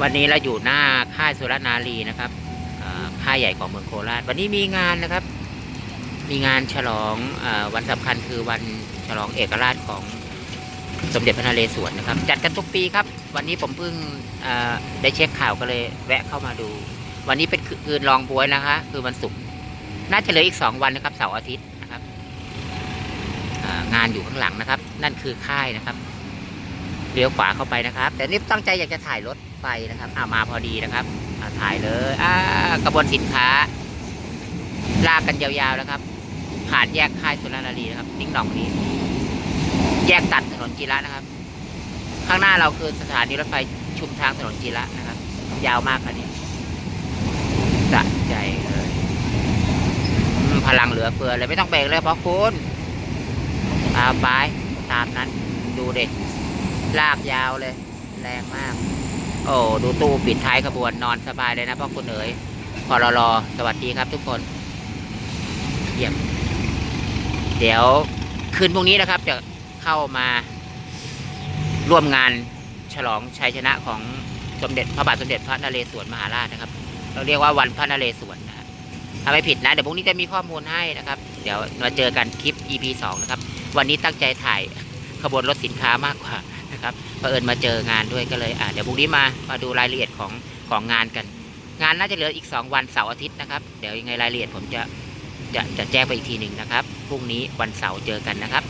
วันนี้เราอยู่หน้าค่ายสุรนารีนะครับค่ายใหญ่ของเมืองโคราช วันนี้มีงานนะครับ มีงานฉลองอวันสำคัญคือวันฉลองเอกราชของสมเด็จพระนเรศวรนะครับ จัดกันทุกปีครับ วันนี้ผมเพิ่งได้เช็คข่าวก็เลยแวะเข้ามาดู วันนี้เป็นคืนรองบวยนะคะ คือวันศุกร์น่าจะเหลืออีกสองวันนะครับเสาร์อาทิตย์นะครับงานอยู่ข้างหลังนะครับ นั่นคือค่ายนะครับ เลี้ยวขวาเข้าไปนะครับ แต่นี่ตั้งใจอยากจะถ่ายรถไฟนะครับอ่ามาพอดีนะครับอ่าถ่ายเลยอ่ากระบวนสินค้า ลากกันยาวๆแล้วครับ ผ่านแยกค่ายสุรนารีนะครับนิ่งหนองนี้ แยกตัดถนนจีระนะครับ ข้างหน้าเราคือสถานีรถไฟชุมทางถนนจีระนะครับ ยาวมากคันนี้สะใจเลยพลังเหลือเฟือเลยไม่ต้องเบรกเลยเพราะคุณเอาไปตามนั้นดูเด็ก ลากยาวเลย แรงมาก โอ้ดูตู้ปิดท้ายขบวนนอนสบายเลยนะพ่อคุณเอ๋ยพอรอรอสวัสดีครับทุกคนเยี่ยมเดี๋ยวคืนพรุ่งนี้นะครับ จะเข้ามาร่วมงานฉลองชัยชนะของสมเด็จพระบาทสมเด็จพระนเรศวรมหาราชนะครับ เราเรียกว่าวันพระนเรศวรนะครับถ้าไม่ผิดนะเดี๋ยวพรุ่งนี้จะมีข้อมูลให้นะครับ เดี๋ยวมาเจอกันคลิป EP 2 นะครับ วันนี้ตั้งใจถ่ายขบวนรถสินค้ามากกว่า นะครับเผอิญมาเจองานด้วยก็เลยอ่าเดี๋ยวพรุ่งนี้มามาดูรายละเอียดของของงานกัน งานน่าจะเหลืออีก 2 วันเสาร์อาทิตย์นะครับเดี๋ยวยังไงรายละเอียดผมจะจะจะแจ้งไปอีกทีหนึ่งนะครับพรุ่งนี้วันเสาร์เจอกันนะครับ